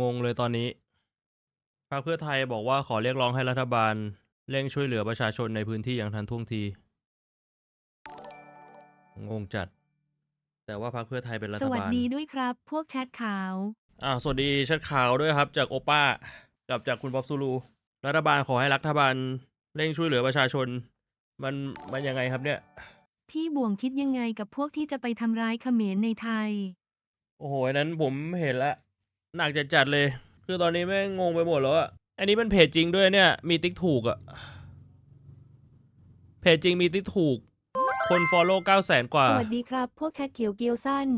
งงๆเลยตอนนี้พรรคเพื่อไทยบอกว่าขอเรียกร้องให้รัฐบาล เร่งช่วยเหลือประชาชนในพื้นที่อย่างทันท่วงที งงจัด แต่ว่าพรรคเพื่อไทยเป็นรัสฐวัสบาลดีด้วยครับ พวกแชทขาว อ่าสวัสดีชัดข่าวด้วยครับ จากโอป้ากับจากคุณบ๊อบซูลูรัฐบาลขอให้รัฐบาลเร่งช่วยเหลือประชาชน มันมันยังไงครับเนี่ย พี่บ่วงคิดยังไงกับพวกที่จะไปทำร้ายเขมรในไทย โอ้โหอันนั้นผมเห็นแล้ว หนักจัดจัดๆเลย คือตอนนี้แม่งงงไปหมดแล้วอะอันนี้มันเพจจริงด้วยเนี่ย มีติ๊กถูกอะเพจจริงมีติ๊กถูก คนฟอลโล่เก้าแสนกว่า สวัสดีครับ พวกแชทเขียวเกียวสั้น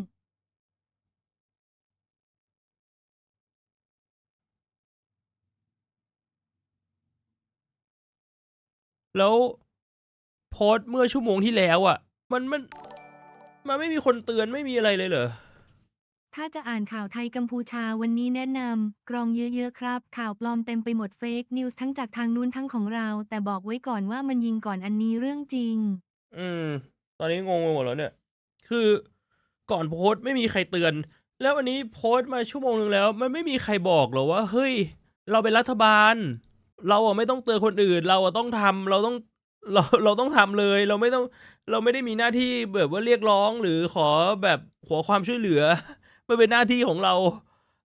แล้วโพสต์เมื่อชั่วโมงที่แล้วอะมันมัน มันไม่มีคนเตือนไม่มีอะไรเลยเหรอ ถ้าจะอ่านข่าวไทยกัมพูชาวันนี้แนะนำ กรองเยอะๆครับ ข่าวปลอมเต็มไปหมดเฟกนิวส์ทั้งจากทางนู้นทั้งของเรา แต่บอกไว้ก่อนว่ามันยิงก่อนอันนี้เรื่องจริง อืม ตอนนี้งงไปหมดแล้วเนี่ย คือก่อนโพสต์ไม่มีใครเตือน แล้ววันนี้โพสต์มาชั่วโมงหนึ่งแล้ว มันไม่มีใครบอกหรอว่า เฮ้ย เราเป็นรัฐบาล เราอะไม่ต้องเตือนคนอื่น เราอะต้องทำเราต้องเราเราต้องทำเลย เราไม่ต้องเราไม่ได้มีหน้าที่แบบว่าเรียกร้องหรือขอแบบขอความช่วยเหลือ มันเป็นหน้าที่ของเรา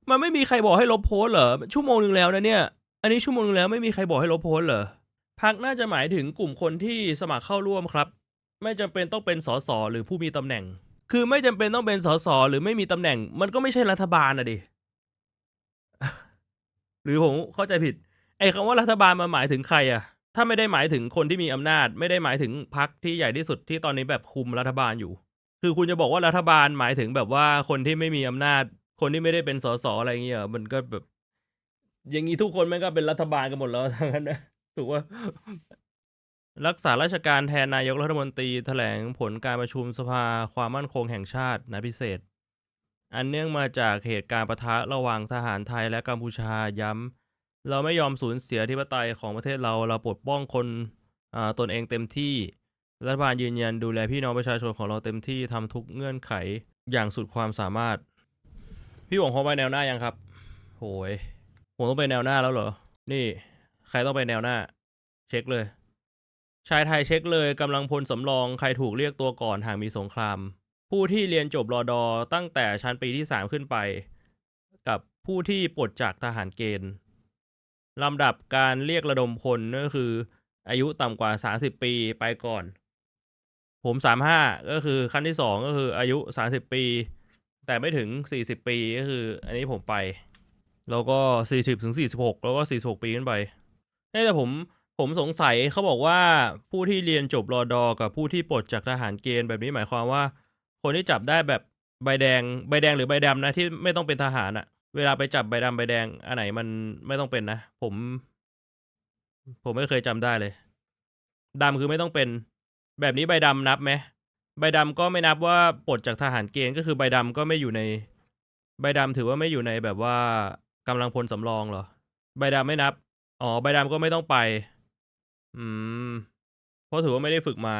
มันไม่มีใครบอกให้ลบโพสเหรอ ชั่วโมงหนึ่งแล้วนะเนี่ย อันนี้ชั่วโมงหนึงแล้วไม่มีใครบอกให้ลบโพสเหรอ พักน่าจะหมายถึงกลุ่มคนที่สมัครเข้าร่วมครับ ไม่จำเป็นต้องเป็นสสหรือผู้มีตำแหน่ง คือไม่จำเป็นต้องเป็นสสหรือไม่มีตำแหน่ง มันก็ไม่ใช่รัฐบาลอะดิ หรือผมเข้าใจผิด ไอ้คำว่ารัฐบาลมาหมายถึงใครอะถ้าไม่ได้หมายถึงคนที่มีอำนาจ ไม่ได้หมายถึงพรรคที่ใหญ่ที่สุดที่ตอนนี้แบบคุมรัฐบาลอยู่ คือคุณจะบอกว่ารัฐบาลหมายถึงแบบว่าคนที่ไม่มีอำนาจ คนที่ไม่ได้เป็นสสอะไรอย่างเงี้ยมันก็แบบ อย่างนี้ทุกคนมันก็เป็นรัฐบาลกันหมดแล้วทั้งนั้นนะถูกว่ารักษาราชการแทนนายกรัฐมนตรีแถลงผลการประชุมสภาความมั่นคงแห่งชาตินะพิเศษ อันเนื่องมาจากเหตุการณ์ปะทะระหว่างทหารไทยและกัมพูชาย้ำ เราไม่ยอมสูญเสียอธิปไตยของประเทศเราเราปกป้องคนตนเองเต็มที่ รัฐบาลยืนยันดูแลพี่น้องประชาชนของเราเต็มที่ทำทุกเงื่อนไขอย่างสุดความสามารถ พี่หวงเขาไปแนวหน้ายังครับโหยผมต้องไปแนวหน้าแล้วเหรอ นี่ ใครต้องไปแนวหน้า เช็คเลย ชายไทยเช็คเลยกำลังพลสำรองใครถูกเรียกตัวก่อนหากมีสงคราม ผู้ที่เรียนจบรอดอตั้งแต่ชั้นปีที่ 3 ขึ้นไป กับผู้ที่ปลดจากทหารเกณฑ์ลำดับการเรียกระดมพลก็คือ อายุต่ำกว่า 30 ปีไปก่อน ผม35ก็คือขั้นที่2ก็คืออายุ30ปี แต่ไม่ถึง40ปีก็คือ อันนี้ผมไป แล้วก็40ถึง46แล้วก็46ปีขึ้นไปแต่ผมผมสงสัยเขาบอกว่าผู้ที่เรียนจบรอดอกับผู้ที่ปลดจากทหารเกณฑ์แบบนี้หมายความว่า คนที่จับได้แบบใบแดงใบแดงหรือใบดำนะที่ไม่ต้องเป็นทหารอะเวลาไปจับใบดำใบแดงอันไหนมันไม่ต้องเป็นนะผม ผมไม่เคยจำได้เลยดำคือไม่ต้องเป็น แบบนี้ใบดำนับไหมใบดำก็ไม่นับว่าปลดจากทหารเกณฑ์ก็คือใบดำก็ไม่อยู่ใน ใบดำถือว่าไม่อยู่ในแบบว่ากำลังพลสำรองเหรอ ใบดำไม่นับ อ๋อ ใบดำก็ไม่ต้องไป อืม เพราะถือว่าไม่ได้ฝึกมา